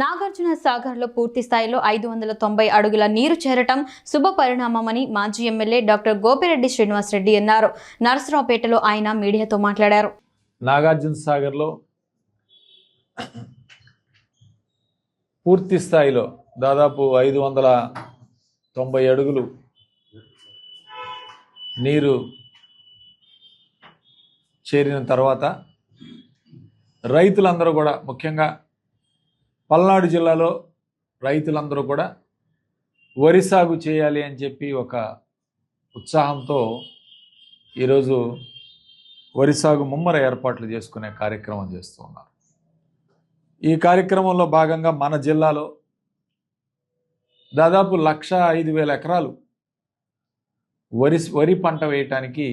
నాగార్జున సాగర్లో పూర్తి స్థాయిలో ఐదు వందల తొంభై అడుగుల నీరు చేరటం శుభ పరిణామమని మాజీ ఎమ్మెల్యే డాక్టర్ గోపిరెడ్డి శ్రీనివాసరెడ్డి అన్నారు. నరసరావుపేటలో ఆయన మీడియాతో మాట్లాడారు. నాగార్జున సాగర్లో పూర్తి స్థాయిలో దాదాపు ఐదు వందల తొంభై అడుగులు నీరు చేరిన తర్వాత రైతులందరూ కూడా ముఖ్యంగా పల్నాడు జిల్లాలో రైతులందరూ కూడా వరి సాగు చేయాలి అని చెప్పి ఒక ఉత్సాహంతో ఈరోజు వరి సాగు ముమ్మర ఏర్పాట్లు చేసుకునే కార్యక్రమం చేస్తూ ఉన్నారు. ఈ కార్యక్రమంలో భాగంగా మన జిల్లాలో దాదాపు లక్ష ఐదు వేల ఎకరాలు వరి వరి పంట వేయటానికి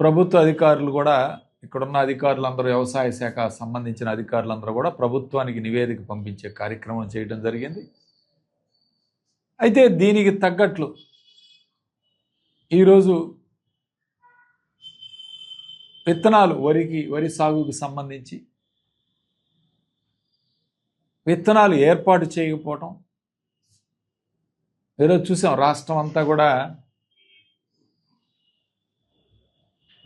ప్రభుత్వ అధికారులు కూడా ఇక్కడున్న అధికారులందరూ వ్యవసాయ శాఖ సంబంధించిన అధికారులందరూ కూడా ప్రభుత్వానికి నివేదిక పంపించే కార్యక్రమం చేయడం జరిగింది. అయితే దీనికి తగ్గట్లు ఈరోజు విత్తనాలు వరికి వరి సాగుకు సంబంధించి విత్తనాలు ఏర్పాటు చేయకపోవటం ఈరోజు చూసాం. రాష్ట్రం అంతా కూడా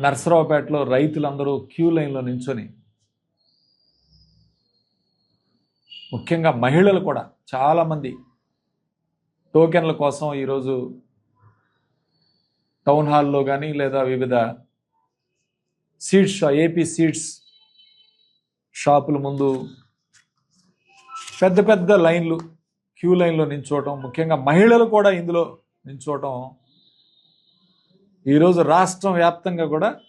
నర్సరావుపేటలో రైతులందరూ క్యూ లైన్లో నించొని ముఖ్యంగా మహిళలు కూడా చాలామంది టోకెన్ల కోసం ఈరోజు టౌన్ హాల్లో కానీ లేదా వివిధ సీడ్స్ ఏపీ సీడ్స్ షాపుల ముందు పెద్ద పెద్ద లైన్లు క్యూ లైన్లో నించోవటం ముఖ్యంగా మహిళలు కూడా ఇందులో నించోవటం ఈరోజు రాష్ట్రం వ్యాప్తంగా కూడా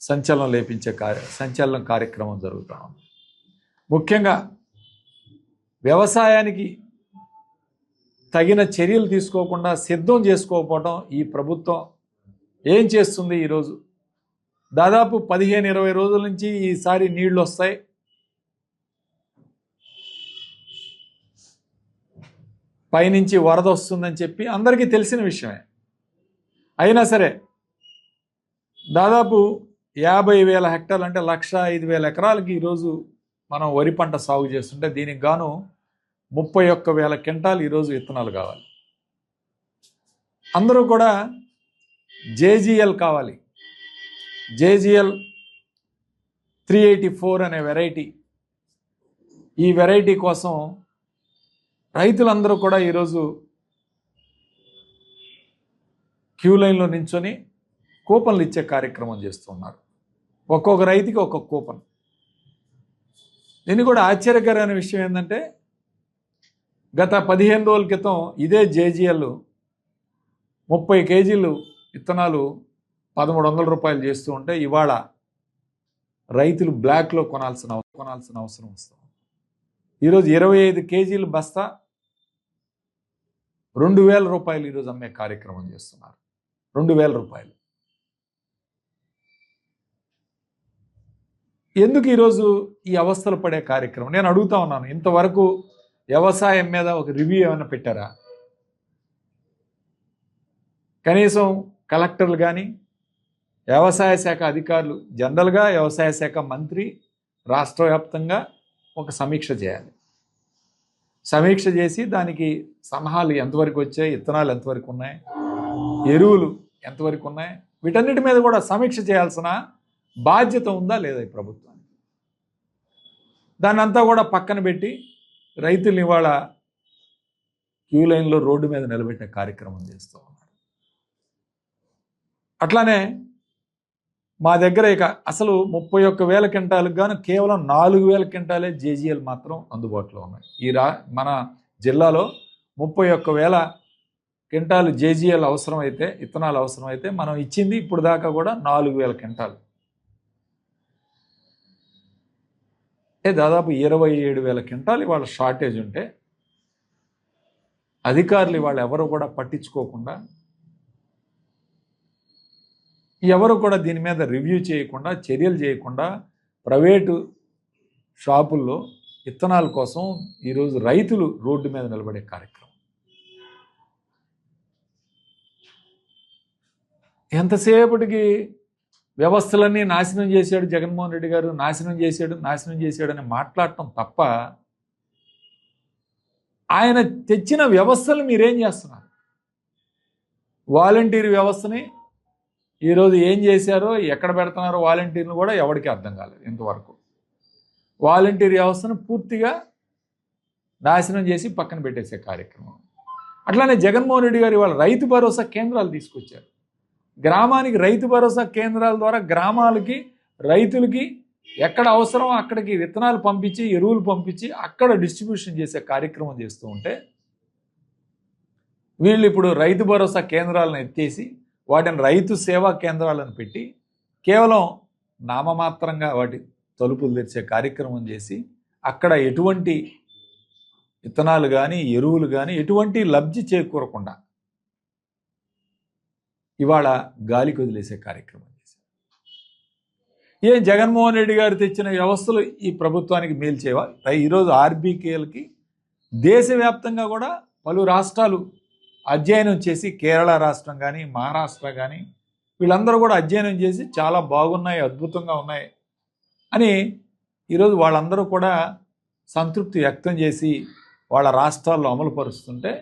సంచలనం లేపించే కార్య సంచలనం కార్యక్రమం జరుగుతూ ఉంది. ముఖ్యంగా వ్యవసాయానికి తగిన చర్యలు తీసుకోకుండా సిద్ధం చేసుకోకపోవడం ఈ ప్రభుత్వం ఏం చేస్తుంది ఈరోజు దాదాపు పదిహేను ఇరవై రోజుల నుంచి ఈసారి నీళ్ళు వస్తాయి. పైనుంచి వరద వస్తుందని చెప్పి అందరికీ తెలిసిన విషయమే. అయినా సరే దాదాపు యాభై వేల హెక్టార్లు అంటే లక్ష ఐదు వేల ఎకరాలకి ఈరోజు మనం వరి పంట సాగు చేస్తుంటే దీనికి గాను ముప్పై ఒక్క వేల క్వింటాలు ఈరోజు విత్తనాలు కావాలి. అందరూ కూడా జేజీఎల్ కావాలి. జేజీఎల్ త్రీ ఎయిటీ ఫోర్ అనే వెరైటీ. ఈ వెరైటీ కోసం రైతులందరూ కూడా ఈరోజు క్యూ లైన్లో నించొని కూపన్లు ఇచ్చే కార్యక్రమం చేస్తున్నారు. ఒక్కొక్క రైతుకి ఒక్కొక్క కూపన్. దీన్ని కూడా ఆశ్చర్యకరమైన విషయం ఏంటంటే గత పదిహేను రోజుల క్రితం ఇదే జేజీఎల్ ముప్పై కేజీలు విత్తనాలు పదమూడు వందల రూపాయలు చేస్తూ ఉంటే ఇవాళ రైతులు బ్లాక్లో కొనాల్సిన కొనాల్సిన అవసరం వస్తుంది. ఈరోజు ఇరవై ఐదు కేజీలు బస్తా రెండు వేల రూపాయలు ఈరోజు అమ్మే కార్యక్రమం చేస్తున్నారు. రెండు వేల రూపాయలు. ఎందుకు ఈరోజు ఈ అవస్థలు పడే కార్యక్రమం? నేను అడుగుతా ఉన్నాను ఇంతవరకు వ్యవసాయం మీద ఒక రివ్యూ ఏమైనా పెట్టారా? కనీసం కలెక్టర్లు కానీ వ్యవసాయ శాఖ అధికారులు జనరల్గా వ్యవసాయ శాఖ మంత్రి రాష్ట్ర వ్యాప్తంగా ఒక సమీక్ష చేయాలి. సమీక్ష చేసి దానికి సలహాలు ఎంతవరకు వచ్చాయి విత్తనాలు ఎంతవరకు ఉన్నాయి ఎరువులు ఎంతవరకు ఉన్నాయి వీటన్నిటి మీద కూడా సమీక్ష చేయాల్సిన బాధ్యత ఉందా లేదా ఈ ప్రభుత్వానికి? దాన్ని అంతా కూడా పక్కన పెట్టి రైతులు ఇవాళ క్యూ లైన్లో రోడ్డు మీద నిలబెట్టే కార్యక్రమం చేస్తూ ఉన్నారు. అట్లానే మా దగ్గర ఇక అసలు ముప్పై ఒక్క వేల క్వింటాలకు గాను కేవలం నాలుగు వేల క్వింటాలే జేజీఎల్ మాత్రం అందుబాటులో ఉన్నాయి. ఈ రా మన జిల్లాలో ముప్పై ఒక్క వేల క్వింటాలు జేజీఎల్ అవసరమైతే విత్తనాలు అవసరమైతే మనం ఇచ్చింది ఇప్పుడు దాకా కూడా నాలుగు వేల క్వింటాలు అంటే దాదాపు ఇరవై ఏడు వేల క్వింటాలు ఇవాళ షార్టేజ్ ఉంటే అధికారులు ఇవాళ ఎవరు కూడా పట్టించుకోకుండా ఎవరు కూడా దీని మీద రివ్యూ చేయకుండా చర్యలు చేయకుండా ప్రైవేటు షాపుల్లో విత్తనాల కోసం ఈరోజు రైతులు రోడ్డు మీద నిలబడే కార్యక్రమం. ఎంతసేపటికి వ్యవస్థలన్నీ నాశనం చేశాడు జగన్మోహన్ రెడ్డి గారు? నాశనం చేశాడు నాశనం చేశాడు అని మాట్లాడటం తప్ప ఆయన తెచ్చిన వ్యవస్థలు మీరేం చేస్తున్నారు? వాలంటీర్ వ్యవస్థని ఈరోజు ఏం చేశారో ఎక్కడ పెడుతున్నారో వాలంటీర్లు కూడా ఎవరికి అర్థం కాలేదు ఇంతవరకు. వాలంటీర్ వ్యవస్థను పూర్తిగా నాశనం చేసి పక్కన పెట్టేసే కార్యక్రమం. అట్లానే జగన్మోహన్ రెడ్డి గారు ఇవాళ రైతు భరోసా కేంద్రాలు తీసుకొచ్చారు. గ్రామానికి రైతు భరోసా కేంద్రాల ద్వారా గ్రామాలకి రైతులకి ఎక్కడ అవసరమో అక్కడికి విత్తనాలు పంపించి ఎరువులు పంపించి అక్కడ డిస్ట్రిబ్యూషన్ చేసే కార్యక్రమం చేస్తూ ఉంటే వీళ్ళు ఇప్పుడు రైతు భరోసా కేంద్రాలను ఎత్తేసి వాటిని రైతు సేవా కేంద్రాలను పెట్టి కేవలం నామమాత్రంగా వాటి తలుపులు తెరిచే కార్యక్రమం చేసి అక్కడ ఎటువంటి విత్తనాలు కానీ ఎరువులు కానీ ఎటువంటి లబ్ధి చేకూరకుండా ఇవాళ గాలికి వదిలేసే కార్యక్రమం చేశారు. ఏం జగన్మోహన్ రెడ్డి గారు తెచ్చిన వ్యవస్థలు ఈ ప్రభుత్వానికి మేల్చేవా ఈరోజు ఆర్బీకేలకి దేశవ్యాప్తంగా కూడా పలు రాష్ట్రాలు అధ్యయనం చేసి కేరళ రాష్ట్రం కానీ మహారాష్ట్ర కానీ వీళ్ళందరూ కూడా అధ్యయనం చేసి చాలా బాగున్నాయి అద్భుతంగా ఉన్నాయి అని ఈరోజు వాళ్ళందరూ కూడా సంతృప్తి వ్యక్తం చేసి వాళ్ళ రాష్ట్రాల్లో అమలు పరుస్తుంటే